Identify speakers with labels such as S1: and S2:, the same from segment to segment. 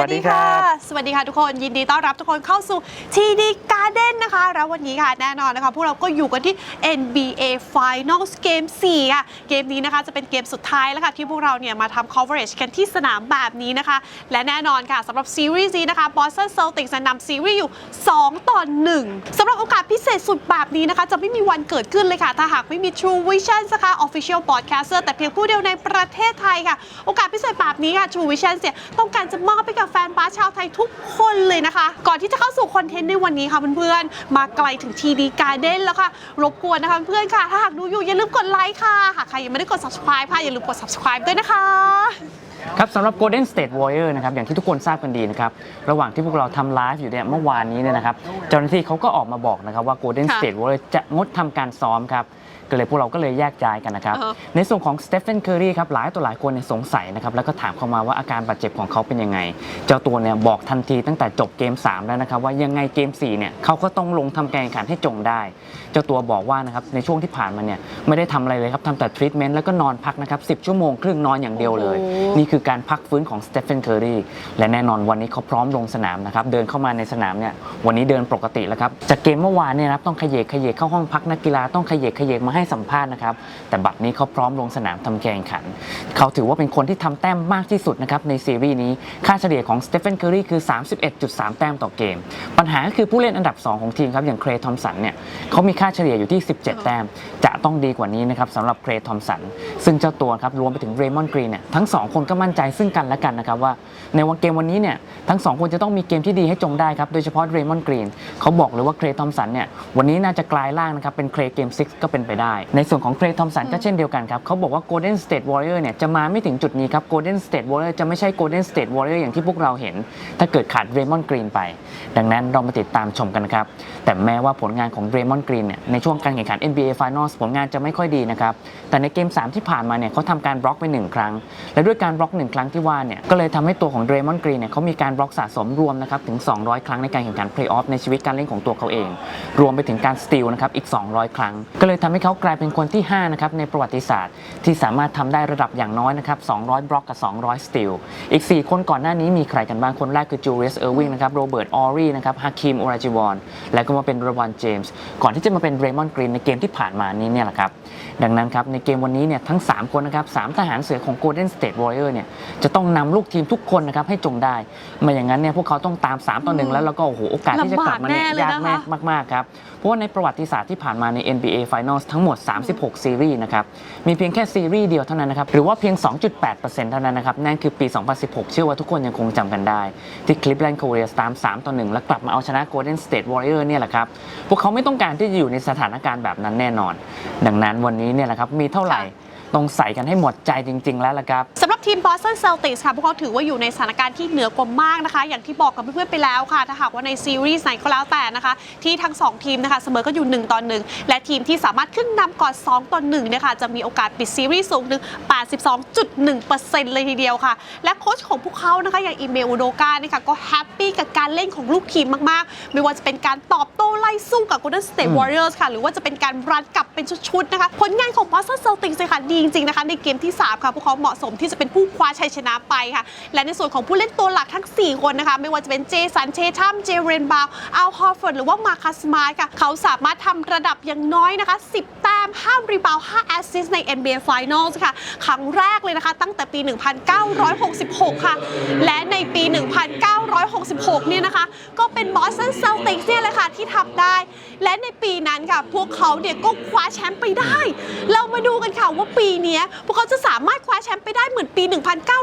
S1: วัสดีครับ
S2: สวัสดีค่ะทุกคนยินดีต้อนรับทุกคนเข้าสู่ TD Garden นนะคะ แล้ววันนี้ค่ะแน่นอนนะคะ พวกเราก็อยู่กันที่ NBA Finals เกม4ค่ะเกมนี้นะคะจะเป็นเกมสุดท้ายแล้วค่ะ ที่พวกเราเนี่ยมาทำ coverage กันที่สนามแบบนี้นะคะ และแน่นอนค่ะสำหรับซีรีส์นี้นะคะ Boston Celtics จะนำซีรีส์อยู่ 2 ต่อ 1สำหรับโอกาสพิเศษสุดแบบนี้นะคะ จะไม่มีวันเกิดขึ้นเลยค่ะ ถ้าหากไม่มี True Vision นะคะ Official Broadcaster แต่เพียงผู้เดียวในประเทศไทยค่ะ โอกาสพิเศษแบบนี้ค่ะ True Vision เนี่ยต้องการจะมอบให้กับแฟนบาสชาวไทยทุกคนเลยนะคะ ก่อนที่จะเข้าสู่คอนเทนต์ในวันนี้ค่ะเพื่อนๆ มาไกลถึง TD Garden แล้วค่ะ รบกวนนะคะเพื่อนๆค่ะ ถ้าหากดูอยู่อย่าลืมกดไลค์ค่ะ หากใครยังไม่ได้กด subscribe ค่ะอย่าลืมกด subscribe ด้วยนะคะ
S1: ครับสำหรับ Golden State Warrior นะครับอย่างที่ทุกคนทราบกันดีนะครับระหว่างที่พวกเราทำไลฟ์อยู่เนี่ยเมื่อวานนี้เนี่ยนะครับเจ้าหน้าที่เขาก็ออกมาบอกนะครับว่า Golden State Warrior จะงดทำการซ้อมครับ ก็เลยพวกเราก็เลยแยกย้ายกันนะครับ
S2: อ่าฮะ
S1: ในส่วนของสเตฟ h นเคอรีครับหลายตัวหลายคนเนี่ยสงสัยนะครับแล้วก็ถามเข้ามาว่าอาการบาดเจ็บของเขาเป็นยังไง เจ้าตัวเนี่ยบอกทันทีตั้งแต่จบเกม 3 แล้วนะครับว่ายังไงเกม4เนี่ยเขาก็ต้องลงทำการแข่งขันให้จงได้ เจ้าตัวบอกว่านะครับในช่วงที่ผ่านมาเนี่ยไม่ได้ทำอะไรเลยครับทำแต่ทรีทเมนต์แล้วก็นอนพักนะครับ10 ชั่วโมงครึ่งนอนอย่างเดียวเลย
S2: โอ้โห
S1: นี่คือการพักฟื้นของสเตฟ h นเคอรีและแน่นอนวันนี้เขาพร้อมลงสนามนะครับเดินเข้ามาในสนามเนี่ยวันนี้เดินปกติแล้วครับจากเกมเมื่อวานเนี่ยนะครับต้องขยเยกขยเยกเข้าห้องพักนักกีฬาต้องขยเยกขยเยกมาให้สัมภาษณ์นะครับ แต่บัดนี้เขาพร้อมลงสนามทำแข่งขัน เขาถือว่าเป็นคนที่ทำแต้มมากที่สุดนะครับในซีรีส์นี้ ค่าเฉลี่ยของสเตฟ h นเคอรีคือ 31.3 แต้มต่อเกม ปัญหาก็คือผู้เล่นอันดับ 2 ของทีมครับอย่างเครย์ทอมสันเนี่ยเขามีค่าเฉลี่ยอยู่ที่ 17 แต้ม จะต้องดีกว่านี้นะครับสำหรับเครย์ทอมสัน ซึ่งเจ้าตัวครับรวมไปถึงเรมอนกรีนเนี่ยทั้งสองคนก็มั่นใจซึ่งกันและกันนะครับว่าในวันเกมวันนี้เนี่ยทั้งสองคนจะต้องมีเกมที่ดีให้จงได้ครับโดยเฉพาะเรมอนกรีนเขาบอกเลยว่าเครย์ทอมสันเนี่ยวันนี้น่าจะกลายร่างนะครับเป็นเครย์เกม6ก็เป็นไปได้ในส่วนของเครย์ทอมสันก็เช่นเดียวกันครับเขาบอกว่า Golden State Warrior เนี่ยจะมาไม่ถึงจุดนี้ครับ Golden State Warrior จะไม่ใช่ Golden State Warrior อย่างที่พวกเราเห็น ถ้าเกิดขาดเรมอนกรีนไป ดังนั้นเรามาติดตามชมกันนะครับ แต่แม้ว่าผลงานของเรมอนกรีนเนี่ยในช่วงการแข่งขัน NBA Finals ผลงานจะไม่ค่อยดีนะครับแต่ในเกม 3 ที่ผ่านมาเนี่ยเขาทำการบล็อกไป 1 ครั้ง และด้วยการบล็อก 1 ครั้งที่ว่าเนี่ยก็เลยทำให้ตัวของเรมอนกรีนเนี่ยเขามีการบล็อกสะสมรวมนะครับถึง 200 ครั้งในการแข่งขันเพลย์ออฟในชีวิตการเล่นของตัวเขาเอง รวมไปถึงการสตีลนะครับอีก 200 ครั้ง ก็เลยทำให้เขากลายเป็นคนที่ 5 นะครับ ในประวัติศาสตร์ ที่สามารถทำได้ระดับอย่างน้อยนะครับ 200 บล็อกกับ 200 สตีล อีก 4 คนก่อนหน้านี้มีใครกันบ้าง คนแรกคือจูเลียส เออร์วิงนะครับ โรเบิร์ต ออรีนะครับฮาคิมโอราจิวอน และก็มาเป็นรวันเจมส์ ก่อนที่จะมาเป็นเรมอนกรีนในเกมที่ผ่านมานี้เนี่ยแหละครับ ดังนั้นครับ ในเกมวันนี้เนี่ยทั้ง 3 คนนะครับสามทหารเสือของ Golden State Warrior เนี่ยจะต้องนำลูกทีมทุกคนนะครับให้จงได้ ไม่อย่างนั้นเนี่ยพวกเขาต้องตาม3ต่อหนึ่งแล้วแล้วก็โอ้โหโอกาสที่จะกลับมาเนี่ย
S2: ลำบากแน่เลย
S1: ยาก
S2: นะคะ
S1: มากมากๆครับเพราะว่าในประวัติศาสตร์ที่ผ่านมาใน NBA Finals ทั้งหมด 36 ซีรีส์นะครับ มีเพียงแค่ซีรีส์เดียวเท่านั้นนะครับ หรือว่าเพียง 2.8%เท่านั้นนะครับ นั่นคือปี 2016 เชื่อว่าทุกคนยังคงจำกันได้ ที่คลิปแลนด์โคเรียตาม 3 ต่อ 1 แล้วกลับมาเอาชนะ Golden State Warrior เนี่ยแหละครับ พวกเขาไม่ต้องการที่จะอยู่ในสถานการณ์แบบนั้นแน่นอน ดังนั้นวันนี้เนี่ยแหละครับมีเท่าไหร่ ต้องใส่กันให้หมดใจจริง ๆ แล้วล่ะครับ
S2: สำหรับทีม Boston Celtics ค่ะ พวกเขาถือว่าอยู่ในสถานการณ์ที่เหนือกว่ามากนะคะ อย่างที่บอกกับเพื่อนๆไปแล้วค่ะ ถ้าหากว่าในซีรีส์ไหนก็แล้วแต่นะคะ ที่ทั้ง 2 ทีมนะคะ เสมอก็อยู่ 1 ต่อ 1 และทีมที่สามารถขึ้นนำก่อน 2 ต่อ1นะคะจะมีโอกาสปิดซีรีส์สูงถึง 82.1%เลยทีเดียวค่ะ และโค้ชของพวกเขานะคะอย่างอีเมลอุโดกาเนี่ยค่ะก็แฮปปี้กับการเล่นของลูกทีมมากๆ ไม่ว่าจะเป็นการตอบโต้ไล่สู้กับ Golden State
S1: อืม
S2: Warriors ค่ะหรือว่าจะเป็นการรันกลับเป็นชุดๆนะคะผลงานของ Boston Celtics เลยค่ะดีจริงๆนะคะในเกมที่ 3 ค่ะพวกเขาเหมาะสมที่จะเป็นผู้คว้าชัยชนะไปค่ะ และในส่วนของผู้เล่นตัวหลักทั้ง 4 คนนะคะ ไม่ว่าจะเป็นเจสันเชชัมเจเรนบาวอัลฮอร์ฟอร์ดหรือว่ามาคัสมาร์ค่ะ เขาสามารถทำระดับอย่างน้อยนะคะ 10ต ม 5 รีบาว5แอสซิสใน NBA Finals ค่ะ ครั้งแรกเลยนะคะ ตั้งแต่ปี 1966 ค่ะ และในปี 1966 เนี่ยนะคะ ก็เป็น Boston Celtics เนี่ยแหละค่ะ ที่ทำได้ และในปีนั้นค่ะ พวกเขาเนี่ยก็คว้าแชมป์ไปได้ เรามาดูกันค่ะว่าปีนี้พวกเขาจะสามารถคว้าแชมป์ไปได้เหมือนปี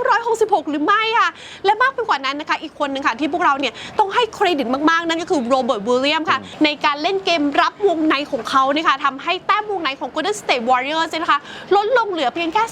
S2: 1966 หรือไม่ค่ะ และมากไปกว่านั้นนะคะ อีกคนหนึ่งค่ะ ที่พวกเราเนี่ยต้องให้เครดิตมาก ๆ นั่นก็คือโรเบิร์ต วิลเลียมค่ะ ในการเล่นเกมรับวงในของเขาเนี่ยค่ะทำให้แต้มวงในของ Golden State Warriors เนี่ยนะคะลดลงเหลือเพียงแค่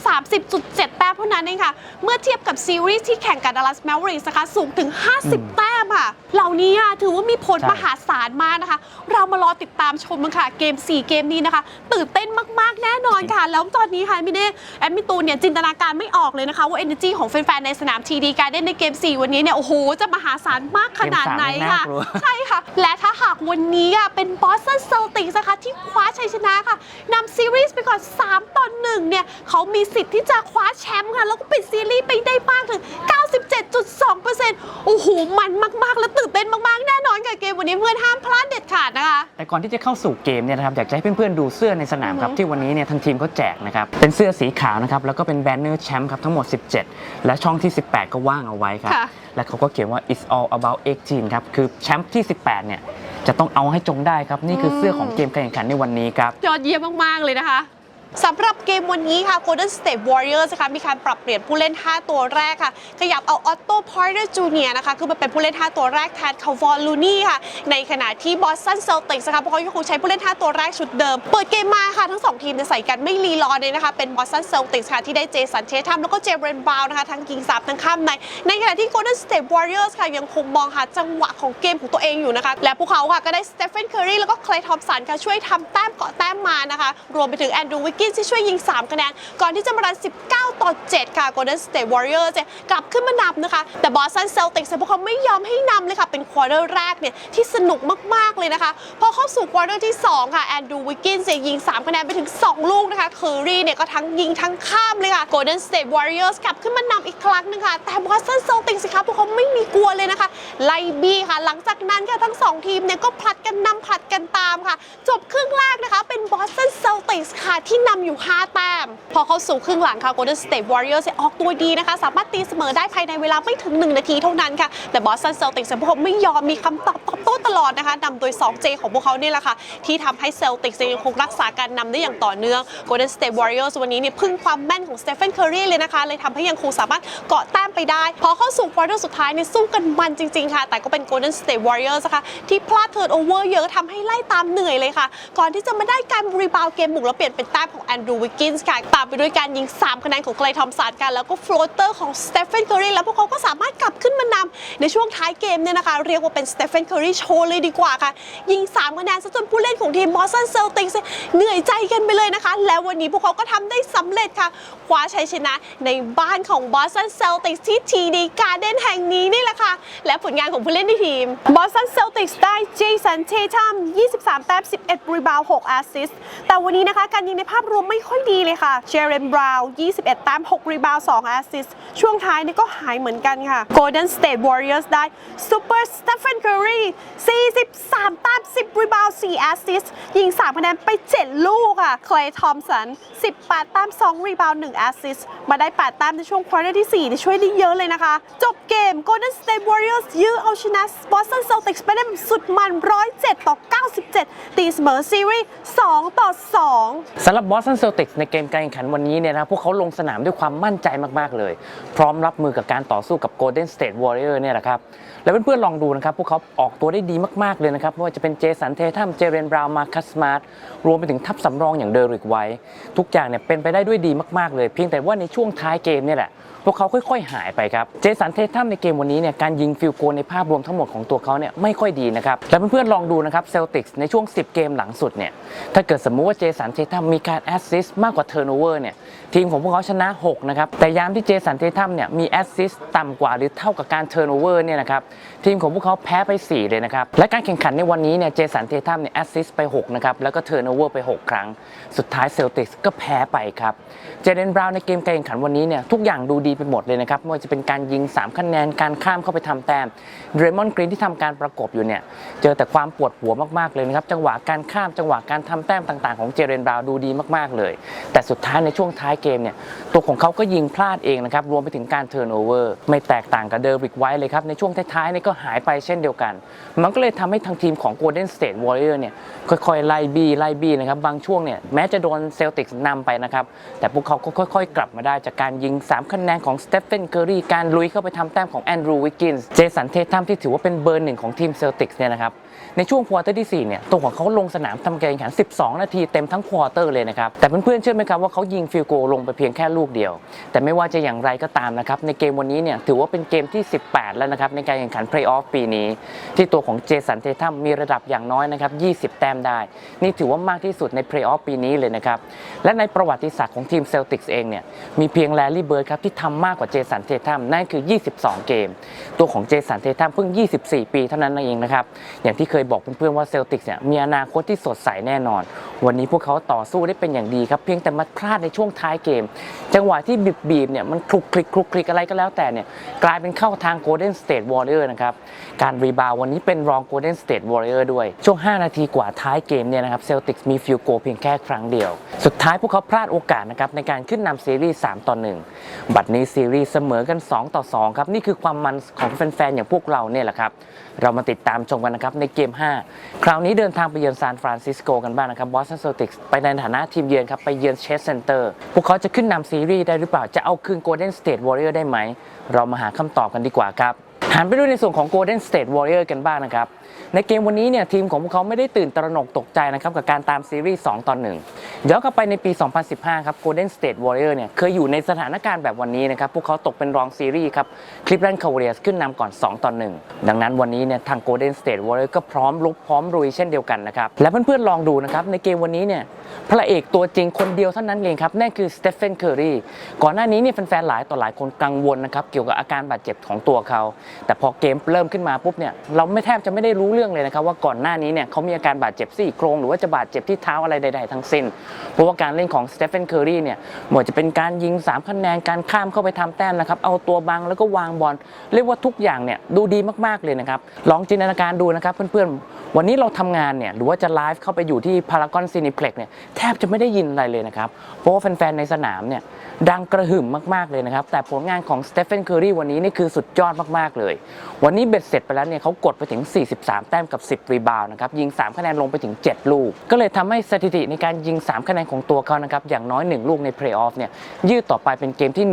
S2: 30.7 แต้มเท่านั้นเองค่ะ เมื่อเทียบกับซีรีส์ที่แข่งกับ Dallas Mavericks นะคะสูงถึง 50 แต้มมค่ะ เหล่านี้อะถือว่ามีผล
S1: ใช่
S2: มหาศาลมากนะคะ เรามารอติดตามชมกันค่ะ เกม 4 เกมนี้นะคะ ตื่นเต้นมาก ๆ แน่นอนค่ะ แล้วตอนนี้ค่ะมิเน่แอดมิตูนเนี่ยจินตนาการไม่ออกเลยนะคะ ว่า energy ของแฟน ๆ ในสนามทีดีการเล่นในเกม 4 วันนี้เนี่ยโอ้โห จะมหาศาลมากขนาดไหนค่ะ
S1: เกมสามนี่น่ากลัว
S2: ใช่ค่ะ และถ้าหากวันนี้อะเป็นบอสตันเซลติกส์นะคะที่คว้าชัยชนะค่ะนำซีรีส์ไปก่อน 3 ต่อ1เนี่ยเขามีสิทธิ์ที่จะคว้าแชมป์ค่ะ แล้วก็ปิดซีรีส์ไปได้มากถึง 97.2%โอ้โห มันมาก ๆ และตื่นเต้นมาก ๆ แน่นอนค่ะเกมวันนี้เพื่อนห้ามพลาดเด็ดขาดนะคะ
S1: แต่ก่อนที่จะเข้าสู่เกมเนี่ยนะครับอยากจะให้เพื่อนๆดูเสื้อในสนามครับ
S2: อือฮึ
S1: ที่วันนี้เนี่ยทางทีมเขาแจกนะครับ เป็นเสื้อสีขาวนะครับแล้วก็เป็นแบนเนอร์แชมป์ครับทั้งหมด 17 และช่องที่ 18 ก็ว่างเอาไว้ครับ
S2: ค่ะ
S1: และเขาก็เขียนว่า it's all about 18 ครับคือแชมป์ที่ 18 เนี่ย จะต้องเอาให้จงได้ครับ นี่คือเสื้อของเกมการแข่งขันในวันนี้ครับ
S2: ยอดเยี่ยมมาก ๆ เลยนะคะ สำหรับเกมวันนี้ค่ะ Golden State Warriors นะคะมีการปรับเปลี่ยนผู้เล่น 5 ตัวแรกค่ะ ขยับเอา Otto Porter Jr. นะคะคือมาเป็นผู้เล่น 5 ตัวแรกแทนคาวอนลูนี่ค่ะ ในขณะที่ Boston Celtics นะคะพวกเขายังคงใช้ผู้เล่น 5 ตัวแรกชุดเดิม เปิดเกมมาค่ะ ทั้ง 2 ทีมเนี่ยใส่กันไม่รีรอเลยนะคะ เป็น Boston Celtics ค่ะที่ได้เจสันเททัมแล้วก็เจเบรนบราวน์นะคะทั้งยิงสามทั้งข้ามใน ในขณะที่ Golden State Warriors ค่ะยังคงมองหาจังหวะของเกมของตัวเองอยู่นะคะและพวกเขาค่ะก็ได้สเตฟ e n นเคอรีแล้วก็เคลย์ทอมสันค่ะช่วยทำแต้มเกาะแต้มมานะคะรวมไปถึงแอนดรูวิกกินที่ช่วยยิง 3 คะแนน ก่อนที่จะมารัน 19 ต่อ 7 ค่ะ Golden State Warriors กลับขึ้นมานำนะคะ แต่ Boston Celtics พวกเขาไม่ยอมให้นำเลยค่ะ เป็นควอเตอร์แรกเนี่ยที่สนุกมาก ๆ เลยนะคะ พอเข้าสู่ควอเตอร์ที่ 2 ค่ะแอนดรูวิกกินเนี่ยยิง 3 คะแนนไปถึง 2 ลูกนะคะเคอรีเนี่ยก็ทั้งยิงทั้งข้ามเลยค่ะ Golden State Warriors กลับขึ้นมานำอีกครั้งนึงค่ะแต่ Boston Celtics สิคะพวกเขาไม่มีกลัวเลยนะคะไล่บี้ค่ะ หลังจากนั้นค่ะทั้ง 2 ทีมเนี่ยก็ผลัดกันนำผลัดกันตามค่ะ จบครึ่งแรกนะคะเป็น Boston Celtics ค่ะที่นำอยู่ 5 แต้ม พอเข้าสู่ครึ่งหลังค่ะ Golden State Warriors ออกตัวดีนะคะ สามารถตีเสมอได้ภายในเวลาไม่ถึง 1 นาทีเท่านั้นค่ะ แต่ Boston Celtics พวกเขาไม่ยอมมีคำตอบตอบโต้ตลอดนะคะนำโดย 2J ของพวกเขาเนี่ยแหละค่ะ ที่ทำให้ Celtics ยังคงรักษาการนำได้อย่างต่อเนื่อง Golden State Warriors วันนี้เนี่ยพึ่งความแม่นของ Stephen Curry เลยนะคะ เลยทำให้ยังคงสามารถเกาะแต้มไปได้ พอเข้าสู่ควอเตอร์สุดท้ายเนี่ยสู้กันมันจริง ๆ ค่ะ แต่ก็เป็น Golden State Warriors นะคะที่พลาดเทิร์นโอเวอร์เยอะทำให้ไล่ตามเหนื่อยเลยค่ะ ก่อนที่จะมาได้การรีบาวเกมบุกแล้วเปลี่ยนเป็นแต้มของแอนดรูวิกกินส์ค่ะ ตามไปด้วยการยิง 3 คะแนนของไกลทอมสันกันแล้วก็โฟลเตอร์ของสเตฟ h นเคอรีแล้วพวกเขาก็สามารถกลับขึ้นมานำในช่วงท้ายเกมเนี่ยนะคะ เรียกว่าเป็นสเตฟ h นเคอรีโชว์เลยดีกว่าค่ะ ยิง 3 คะแนนซะจนผู้เล่นของทีมบอสตันเซลติกเหนื่อยใจกันไปเลยนะคะ แล้ววันนี้พวกเขาก็ทำได้สำเร็จค่ะคว้าชัยชนะในบ้านของบอสตันเซลติกที่ทีดีการ์เด้นแห่งนี้นี่แหละค่ะ และผลงานของผู้เล่นในทีมบอสตันเซลติกได้เจสันเททัม23 แต้ม 11 รีบาว 6 แอสซิสต์แต่วันนี้นะคะ การยิงในภาพรวมไม่ค่อยดีเลยค่ะเจเรนบราวน์21 แต้ม 6 รีบาวด์2แอสซิสช่วงท้ายนี่ก็หายเหมือนกันค่ะ Golden State Warriors ได้ Super Stephen Curry 43 แต้ม 10 รีบาวด์4แอสซิสยิง3คะแนนไป 7 ลูกค่ะ Clay Thompson 18 แต้ม 2 รีบาวด์1แอสซิสมาได้ 8 แต้มในช่วงควอเตอร์ที่4นี่ช่วยได้เยอะเลยนะคะ จบเกม Golden State Warriors ยื้อเอาชนะ Boston Celtics ไปได้สุดมัน 107 ต่อ 97 ตีเสมอซีรีส์2ต่อ 2
S1: สำหรับสตันเซลติกในเกมการแข่งขันวันนี้เนี่ยนะครับพวกเขาลงสนามด้วยความมั่นใจมากๆเลย พร้อมรับมือกับการต่อสู้กับ Golden State Warrior เนี่ยแหละครับ แล้วเพื่อนๆลองดูนะครับ พวกเขาออกตัวได้ดีมากๆเลยนะครับไม่ว่าจะเป็นเจสันเททัมเจเรนบราวน์มาคัสมาร์ทรวมไปถึงทัพสำรองอย่างเดริกไวท์ทุกอย่างเนี่ยเป็นไปได้ด้วยดีมากๆเลย เพียงแต่ว่าในช่วงท้ายเกมเนี่ยแหละ พวกเขาค่อยๆ หายไปครับ เจสันเททัมในเกมวันนี้เนี่ยการยิงฟิลโกลในภาพรวมทั้งหมดของตัวเขาเนี่ยไม่ค่อยดีนะครับ แล้วเพื่อนๆ ลองดูนะครับเซลติกส์ในช่วง 10 เกมหลังสุดเนี่ยถ้าเกิดสมมุติว่าเจสันเททัมมีการแอสซิสต์มากกว่าเทอร์โนเวอร์เนี่ยทีมของพวกเขาชนะ 6 นะครับ แต่ยามที่เจสันเททัมเนี่ยมีแอสซิสต์ต่ำกว่าหรือเท่ากับการเทอร์โนเวอร์เนี่ยนะครับทีมของพวกเขาแพ้ไป 4 เลยนะครับและการแข่งขันในวันนี้เนี่ยเจสันเททัมเนี่ยแอสซิสต์ไป6นะครับแล้วก็เทอร์โนเวอร์ไป 6 ครั้ง สุดท้ายเซลติกส์ก็แพ้ไปครับเจเดนบราวน์ในเกมการแข่งขันวันนี้เนี่ยทุกอย่างดูดีไปหมดเลยนะครับไม่ว่าจะเป็นการยิง 3 คะแนนการข้ามเข้าไปทำแต้มเดรมอนกรีนที่ทำการประกบอยู่เนี่ยเจอแต่ความปวดหัวมากๆเลยนะครับจังหวะการข้ามจังหวะการทำแต้มต่างๆ ของเจเดนบราวดูดีมากๆเลย แต่สุดท้ายในช่วงท้ายเกมเนี่ยตัวของเขาก็ยิงพลาดเองนะครับรวมไปถึงการเทิร์นโอเวอร์ไม่แตกต่างกับเดอริกไวท์เลยครับในช่วงท้ายๆนี่ก็หายไปเช่นเดียวกัน มันก็เลยทำให้ทางทีมของ Golden State Warrior เนี่ยค่อยๆไล่บี้ไล่บี้นะครับบางช่วงเนี่ยแม้จะโดนเซลติกส์นำไปนะครับแต่พวกเขาก็ค่อย ๆ กลับมาได้จากการยิง 3 คะแนนของสเตฟ h นเคอรีการลุยเข้าไปทำแต้มของแอนดรูวิกกินส์เจสันเททัมที่ถือว่าเป็นเบอร์หนึ่งของทีมเซลติกส์เนี่ยนะครับในช่วงควอเตอร์ที่ 4 เนี่ย ตัวของเขาลงสนามทำการแข่งขัน 12 นาทีเต็มทั้งควอเตอร์เลยนะครับ แต่เพื่อนๆเชื่อไหมครับว่าเขายิงฟิลโกลงไปเพียงแค่ลูกเดียว แต่ไม่ว่าจะอย่างไรก็ตามนะครับ ในเกมวันนี้เนี่ย ถือว่าเป็นเกมที่ 18 แล้วนะครับ ในการแข่งขันเพลย์ออฟปีนี้ ที่ตัวของเจสันเททัมมีระดับอย่างน้อยนะครับ 20 แต้มได้ นี่ถือว่ามากที่สุดในเพลย์ออฟปีนี้เลยนะครับ และในประวัติศาสตร์ของทีมเซลติกส์เองเนี่ย มีเพียงแลลี่เบิร์ดครับที่ทำมากกว่าเจสันเททัมนั่นคือ 22 เกม ตัวของเจสันเททัมเพิ่ง 24 ปีเท่านั้นเองนะครับ อย่างที่เคยบอกเพื่อนๆว่าเซลติกส์เนี่ยมีอนาคตที่สดใสแน่นอน วันนี้พวกเขาต่อสู้ได้เป็นอย่างดีครับ เพียงแต่มาพลาดในช่วงท้ายเกม จังหวะที่บีบๆเนี่ยมันคลุกคลิกคลุกคลิกอะไรก็แล้วแต่เนี่ยกลายเป็นเข้าทาง Golden State Warrior นะครับการรีบาววันนี้เป็นรอง Golden State Warrior ด้วยช่วง 5 นาทีกว่าท้ายเกมเนี่ยนะครับเซลติกส์มีฟิลโกเพียงแค่ครั้งเดียว สุดท้ายพวกเขาพลาดโอกาสนะครับในการขึ้นนำซีรีส์3ต่อ1บัดนี้ซีรีส์เสมอกัน 2 ต่อ 2 ครับ นี่คือความมันของแฟนๆ อย่างพวกเราเนี่ยแหละครับ เรามาติดตามชมกันนะครับในเกม 5 คราวนี้เดินทางไปเยือนซานฟรานซิสโกกันบ้างนะครับบอสตันเซลติกส์ไปในฐานะทีมเยือนครับ ไปเยือนเชสเซนเตอร์ พวกเขาจะขึ้นนำซีรีส์ได้หรือเปล่าจะเอาคืนโกลเด้นสเตทวอริเออร์ได้ไหม เรามาหาคำตอบกันดีกว่าครับ หันไปดูในส่วนของ Golden State Warrior กันบ้างนะครับ ในเกมวันนี้เนี่ยทีมของพวกเขาไม่ได้ตื่นตระหนกตกใจนะครับกับการตามซีรีส์2ต่อ1ย้อนกลับไปในปี 2015 ครับ Golden State Warrior เนี่ยเคยอยู่ในสถานการณ์แบบวันนี้นะครับ พวกเขาตกเป็นรองซีรีส์ครับ Cleveland Cavaliers ขึ้นนำก่อน 2ต่อ1ดังนั้นวันนี้เนี่ยทาง Golden State Warrior ก็พร้อมลุกพร้อมรุยเช่นเดียวกันนะครับ และเพื่อนๆลองดูนะครับในเกมวันนี้เนี่ยพระเอกตัวจริงคนเดียวเท่านั้นเองครับนั่นคือสเตฟ h นเคอรีก่อนหน้านี้เนี่ยแฟนๆหลายต่อหลายคนกังวลนะครับเกี่ยวกับอาการบาดเจ็บของตัวเขาแต่พอเกมเริ่มขึ้นมาปุ๊บเนี่ยเราไม่แทบจะไม่ได้รู้เรื่องเลยนะครับว่าก่อนหน้านี้เนี่ยเขามีอาการบาดเจ็บซี่โครงหรือว่าจะบาดเจ็บที่เท้าอะไรใด ๆ ทั้งสิ้น เพราะว่าการเล่นของสเตฟ h นเคอรีเนี่ยไม่ว่าจะเป็นการยิง 3 คะแนนการข้ามเข้าไปทำแต้มนะครับเอาตัวบังแล้วก็วางบอลเรียกว่าทุกอย่างเนี่ยดูดีมากๆเลยนะครับลองจินตนาการดูนะครับเพื่อนๆวันนี้เราทำงานเนี่ยหรือว่าจะไลฟ์เข้าไปอยู่ที่พารากอนซีนิเพล็กเนี่ยแทบจะไม่ได้ยินอะไรเลยนะครับเพราะว่าแฟนๆในสนามเนี่ย ดังกระหึ่มมาก ๆ เลยนะครับ แต่ผลงานของสเตฟ h นเคอรีวันนี้นี่คือสุดยอดมาก ๆ เลย วันนี้เบ็ดเสร็จไปแล้วเนี่ยเขากดไปถึง 43 แต้มกับ 10 รีบาวด์นะครับ ยิง 3 คะแนนลงไปถึง 7 ลูก ก็เลยทำให้สถิติในการยิง 3 คะแนนของตัวเขานะครับ อย่างน้อย 1 ลูกในเพลย์ออฟเนี่ยยืดต่อไปเป็นเกมที่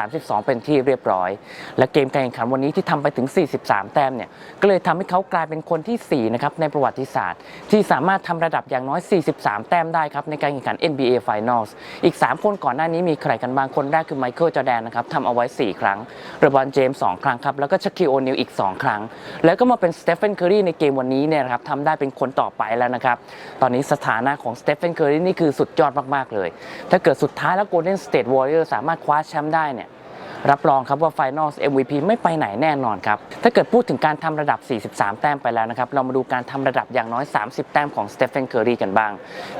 S1: 132 เป็นที่เรียบร้อย และเกมการแข่งขันวันนี้ที่ทำไปถึง 43 แต้มเนี่ยก็เลยทำให้เขากลายเป็นคนที่4นะครับในประวัติศาสตร์ ที่สามารถทำระดับอย่างน้อย 43 แต้มได้ครับในการแข่งขัน NBA Finals อีก 3 คนก่อนหน้านี้มีใครกันบางคนแรกคือไมเคิลจอแดนนะครับทำเอาไว้ 4 ครั้งเรบอนเจมส์2ครั้งครับ แล้วก็ชักคิโอนิลอีก 2 ครั้ง แล้วก็มาเป็นสเตฟ h นเคอรีในเกมวันนี้เนี่ยครับทำได้เป็นคนต่อไปแล้วนะครับ ตอนนี้สถานะของสเตฟ h นเคอรีนี่คือสุดยอดมาก ๆ เลย ถ้าเกิดสุดท้ายแล้วโกลเด้นสเตทวอร์เรอร์สามารถคว้าแชมป์ได้เนี่ย รับรองครับว่า Finals MVP ไม่ไปไหนแน่นอนครับ ถ้าเกิดพูดถึงการทำระดับ 43 แต้มไปแล้วนะครับ เรามาดูการทำระดับอย่างน้อย 30 แต้มของสเตฟ h นเคอรีกันบ้าง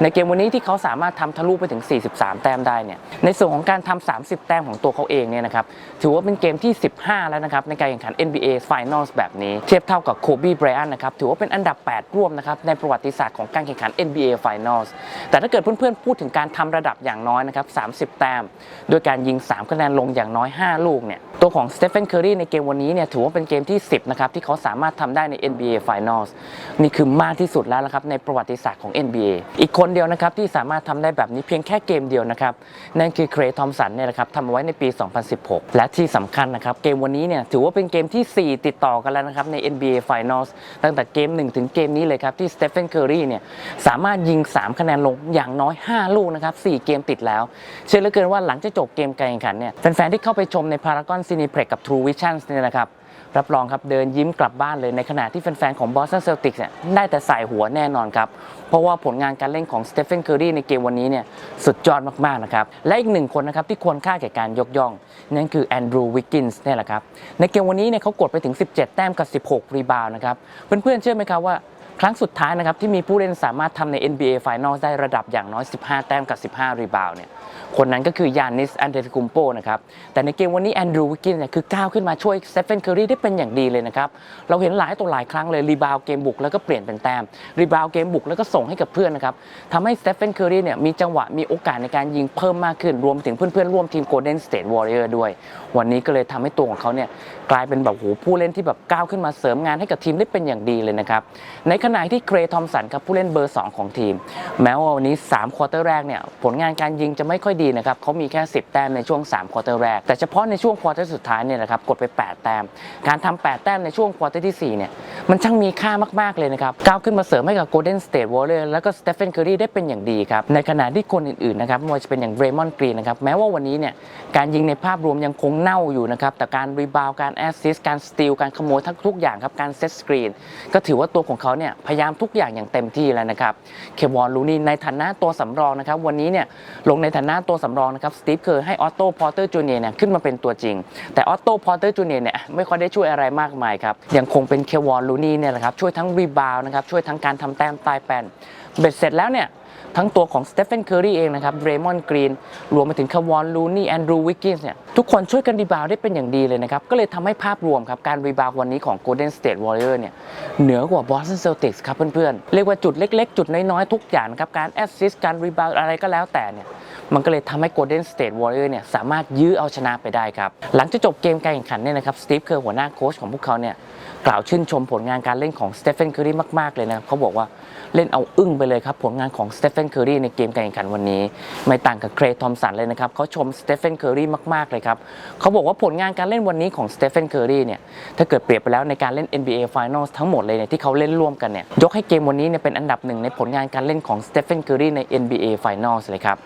S1: ในเกมวันนี้ที่เขาสามารถทำทะลุไปถึง 43 แต้มได้เนี่ย ในส่วนของการทำ 30 แต้มของตัวเขาเองเนี่ยนะครับ ถือว่าเป็นเกมที่ 15 แล้วนะครับในการแข่งขัน NBA Finals แบบนี้ เทียบเท่ากับโคบีไบรอันนะครับ ถือว่าเป็นอันดับ 8 ร่วมนะครับในประวัติศาสตร์ของการแข่งขัน NBA Finals แต่ถ้าเกิดเพื่อนๆพูดถึงการทำระดับอย่างน้อยนะครับ30 แต้มโดยการยิง 3 คะแนนลงอย่างน้อย 5ลูกเนี่ยตัวของสเตฟ h นเคอรีในเกมวันนี้เนี่ยถือว่าเป็นเกมที่ 10 นะครับ ที่เขาสามารถทำได้ใน NBA Finals นี่คือมากที่สุดแล้วนะครับในประวัติศาสตร์ของ NBA อีกคนเดียวนะครับที่สามารถทำได้แบบนี้เพียงแค่เกมเดียวนะครับ นั่นคือเครย์ทอมสันเนี่ยนะครับทำเอาไว้ในปี 2016 และที่สำคัญนะครับ เกมวันนี้เนี่ยถือว่าเป็นเกมทีสี่ 4 ติดต่อกันแล้วนะครับใน NBA Finals ตั้งแต่เกม 1 ถึงเกมนี้เลยครับที่สเตฟ h นเคอรีเนี่ยสามารถยิง 3 คะแนนลงอย่างน้อย 5 ลูกนะครับ4เกมติดแล้ว เชื่อเหลือเกินว่าหลังจากจบเกมการแข่งขันเนี่ยแฟนๆที่เข้าไปชมในพารากอนซีนิเพล็กกับ True Vision เนี่ยนะครับ รับรองครับเดินยิ้มกลับบ้านเลยในขณะที่แฟนๆ ของ Boston Celtics เนี่ยได้แต่ใส่หัวแน่นอนครับ เพราะว่าผลงานการเล่นของสเตฟ h นเคอรีในเกมวันนี้เนี่ยสุดยอดมากๆนะครับ และอีกหนึ่งคนนะครับที่ควรค่าแก่การยกย่อง นั่นคือแอนดรูวิกกินส์นี่แหละครับ ในเกมวันนี้เนี่ยเขากดไปถึง 17 แต้มกับ 16 รีบาว์นะครับเพื่อนๆเชื่อไหมครับว่าครั้งสุดท้ายนะครับที่มีผู้เล่นสามารถทำใน NBA Finals ได้ระดับอย่างน้อย 15 แต้มกับ 15 รีบาวเนี่ย คนนั้นก็คือยานิสแอนเดรกุมโปนะครับ แต่ในเกมวันนี้แอนดรูวิกกินเนี่ยคือก้าวขึ้นมาช่วยเซฟเฟนเคอรีได้เป็นอย่างดีเลยนะครับ เราเห็นหลายตัวหลายครั้งเลยรีบาวเกมบุกแล้วก็เปลี่ยนเป็นแต้มรีบาวเกมบุกแล้วก็ส่งให้กับเพื่อนนะครับทำให้เตฟเฟนเคอรีเนี่ยมีจังหวะมีโอกาสในการยิงเพิ่มมากขึ้นรวมถึงเพื่อนๆร่วมทีมโกลเด้นสเตทวอริเออร์ด้วย วันนี้ก็เลยทำให้ตัวของเขาเนี่ยกลายเป็นแบบโหผู้เล่นที่แบบก้าวขึ้นมาเสริมงานให้กับทีมได้เป็นอย่างดีเลยนะครับในขณะที่เครทอมสันครับผู้เล่นเบอร์ 2 ของทีม แม้ว่าวันนี้3ควอเตอร์แรกเนี่ยผลงานการยิงจะไม่ค่อยดีนะครับเขามีแค่ 10 แต้มในช่วง3ควอเตอร์แรก แต่เฉพาะในช่วงควอเตอร์สุดท้ายเนี่ยนะครับกดไป 8 แต้ม การทำ8แต้มในช่วงควอเตอร์ที่4เนี่ยมันช่างมีค่ามาก ๆ เลยนะครับ ก้าวขึ้นมาเสริมให้กับ Golden State Warriors แล้วก็ Stephen Curry ได้เป็นอย่างดีครับ ในขณะที่คนอื่นๆนะครับไม่ว่าจะเป็นอย่าง Draymond Green นะครับแม้ว่าวันนี้เนี่ยการยิงในภาพรวมยังคงเน่าอยู่นะครับแต่การรีบาวการแอสซิสการสตีลการขโมยทั้งทุกอย่างครับการเซตสกรีนก็ถือว่าตัวของเขาเนี่ยพยายามทุกอย่างอย่างเต็มที่แล้วนะครับเควอนลูนี่ในฐานะตัวสำรองนะครับวันนี้เนี่ยลงในฐานะตัวสำรองนะครับสตีฟเคอร์ให้ออตโต้พอร์เตอร์จูเนียเนี่ยขึ้นมาเป็นตัวจริง แต่ออตโต้พอร์เตอร์จูเนียเนี่ยไม่ค่อยได้ช่วยอะไรมากมายครับยังคงเป็นเควอนลูนี่เนี่ยแหละครับช่วยทั้งรีบาวนะครับช่วยทั้งการทำแต้มใต้แปนเบ็ดเสร็จแล้วเนี่ยทั้งตัวของสเตฟ h นเคอรีเองนะครับเรมอนกรีน รวมไปถึงคาวอนลูนี่แอนดรูวิกกินส์เนี่ย ทุกคนช่วยกันรีบาวด์ได้เป็นอย่างดีเลยนะครับ ก็เลยทำให้ภาพรวมครับ การรีบาวด์วันนี้ของ Golden State Warrior เนี่ย เหนือกว่า Boston Celtics ครับเพื่อนๆ เรียกว่าจุดเล็กๆ จุดน้อยๆ ทุกอย่างครับ การแอสซิสการรีบาวอะไรก็แล้วแต่เนี่ย มันก็เลยทำให้ Golden State Warrior เนี่ยสามารถยื้อเอาชนะไปได้ครับ หลังจากจบเกมการแข่งขันเนี่ยนะครับสตีฟเคอร์หัวหน้าโค้ชของพวกเขาเนี่ยกล่าวชื่นชมผลงานการเล่นของสเตฟ h นเคอรีมาก ๆ เลยนะครับเขาบอกว่า เล่นเอาอึ้งไปเลยครับ ผลงานของสเตฟ h นเคอรีในเกมการแข่งขันวันนี้ ไม่ต่างกับเครย์ทอมสันเลยนะครับเขาชมสเตฟ h นเคอรีมาก ๆ เลยครับเขาบอกว่าผลงานการเล่นวันนี้ของสเตฟ h นเคอรีเนี่ยถ้าเกิดเปรียบไปแล้วในการเล่น NBA Finals ทั้งหมดเลยเนี่ยที่เขาเล่นร่วมกันเนี่ยยกให้เกมวันนี้เนี่ยเป็นอันดับหนึ่งในผลงานการเล่นของสเตฟ h นเคอรีใน NBA Finals เลยครับ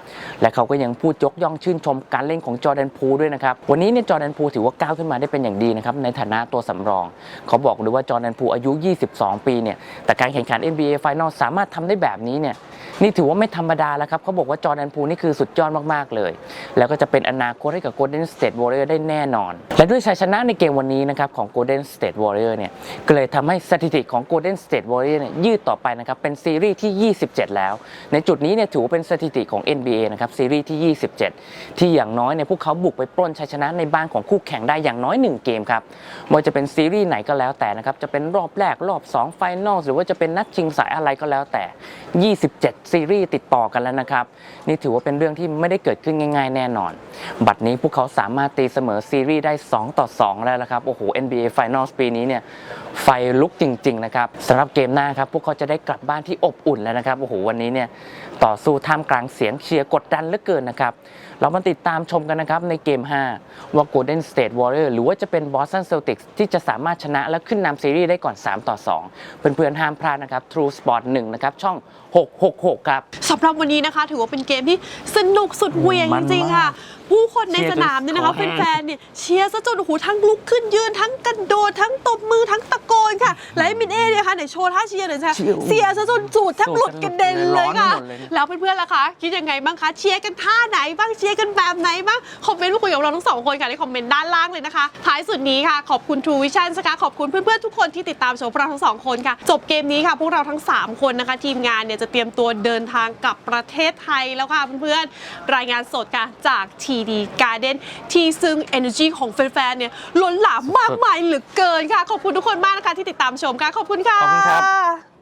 S1: และเขาก็ยังพูดยกย่องชื่นชมการเล่นของจอร์แดนพูด้วยนะครับวันนี้เนี่ยจอร์แดนพูถือว่าก้าวขึ้นมาได้เป็นอย่างดีนะครับในฐานะตัวสำรอง เขาบอกเลยว่าจอร์แดนพูอายุ 22 ปีเนี่ยแต่การแข่งขัน NBA Final สามารถทำได้แบบนี้เนี่ย นี่ถือว่าไม่ธรรมดาแล้วครับเขาบอกว่าจอร์แดนพูนี่คือสุดยอดมากๆเลย แล้วก็จะเป็นอนาคตให้กับ Golden State Warrior ได้แน่นอน และด้วยชัยชนะในเกมวันนี้นะครับของ Golden State Warrior เนี่ยก็เลยทำให้สถิติของ Golden State Warrior เนี่ยยืดต่อไปนะครับเป็นซีรีส์ที่ 27 แล้ว ในจุดนี้เนี่ยถือว่าเป็นสถิติของ NBA นะครับซีรีส์ที่ 27 ที่อย่างน้อยเนี่ยพวกเขาบุกไปปล้นชัยชนะในบ้านของคู่แข่งได้อย่างน้อย 1 เกมครับไม่ว่าจะเป็นซีรีส์ไหนก็แล้วแต่นะครับจะเป็นรอบแรกรอบ2 Final หรือว่าจะเป็นนัดชิงสายอะไรก็แล้วแต่ 27ซีรีส์ติดต่อกันแล้วนะครับ นี่ถือว่าเป็นเรื่องที่ไม่ได้เกิดขึ้นง่าย ๆ แน่นอน บัดนี้พวกเขาสามารถตีเสมอซีรีส์ได้ 2 ต่อ 2 แล้วละครับ โอ้โห NBA Finals ปีนี้เนี่ยไฟลุกจริง ๆ นะครับสำหรับเกมหน้าครับ พวกเขาจะได้กลับบ้านที่อบอุ่นแล้วนะครับ โอ้โห วันนี้เนี่ยต่อสู้ท่ามกลางเสียงเชียร์กดดันเหลือเกินนะครับ เรามาติดตามชมกันนะครับในเกม 5 ว่า Golden State Warrior หรือว่าจะเป็น Boston Celtics ที่จะสามารถชนะและขึ้นนำซีรีส์ได้ก่อน 3 ต่อ 2 เพื่อนๆห้ามพลาดนะครับ True Sport 1 นะครับ ช่อง 666 ครับ
S2: สำหรับวันนี้นะคะ ถือว่าเป็นเกมที่สนุกสุดเหวียง
S1: มั
S2: จ
S1: น
S2: ริงๆ
S1: มาก
S2: ค่ะ ผู้คนใน
S1: เชียร์
S2: สนามเนี่ยนะคะ
S1: จนคอแห้ง
S2: แฟนๆเนี่ยเชียร์ซะจนโอ้โหทั้งลุกขึ้นยืนทั้งกระโดดทั้งตบมือทั้งตะโกนค่ะและไอ้มินเอเนี่ยค่ะไหนโชว์ท่าเชียร์หน่อยสิคะ
S1: เชียร์
S2: เสียซะจนสูดแทบหลุดกระเด็นเลยค่ะแล้วเพื่อนๆล่ะคะ คิดยังไงบ้างคะเชียร์กันท่าไหนบ้างเชียร์กันแบบไหนบ้างคอมเมนต์มาคุยกับเราทั้งสองคนค่ะในคอมเมนต์ด้านล่างเลยนะคะท้ายสุดนี้ค่ะขอบคุณ True Vision นะคะขอบคุณเพื่อนๆทุกคนที่ติดตามชมพวกเราทั้งสองคนค่ะ จบเกมนี้ค่ะ พวกเราทั้ง 3 คนนะคะ ทีมงานเนี่ยจะเตรียมตัวเดินทางกลับประเทศไทยแล้วค่ะเพื่อนๆรายงานสดค่ะจาก TD Garden ที่ซึ่ง energy ของแฟนๆเนี่ยล้นหลามมากมายเหลือเกินค่ะ ขอบคุณทุกคนมากนะคะที่ติดตามชมค่ะขอบคุณค่ะ
S1: ขอบคุณครับ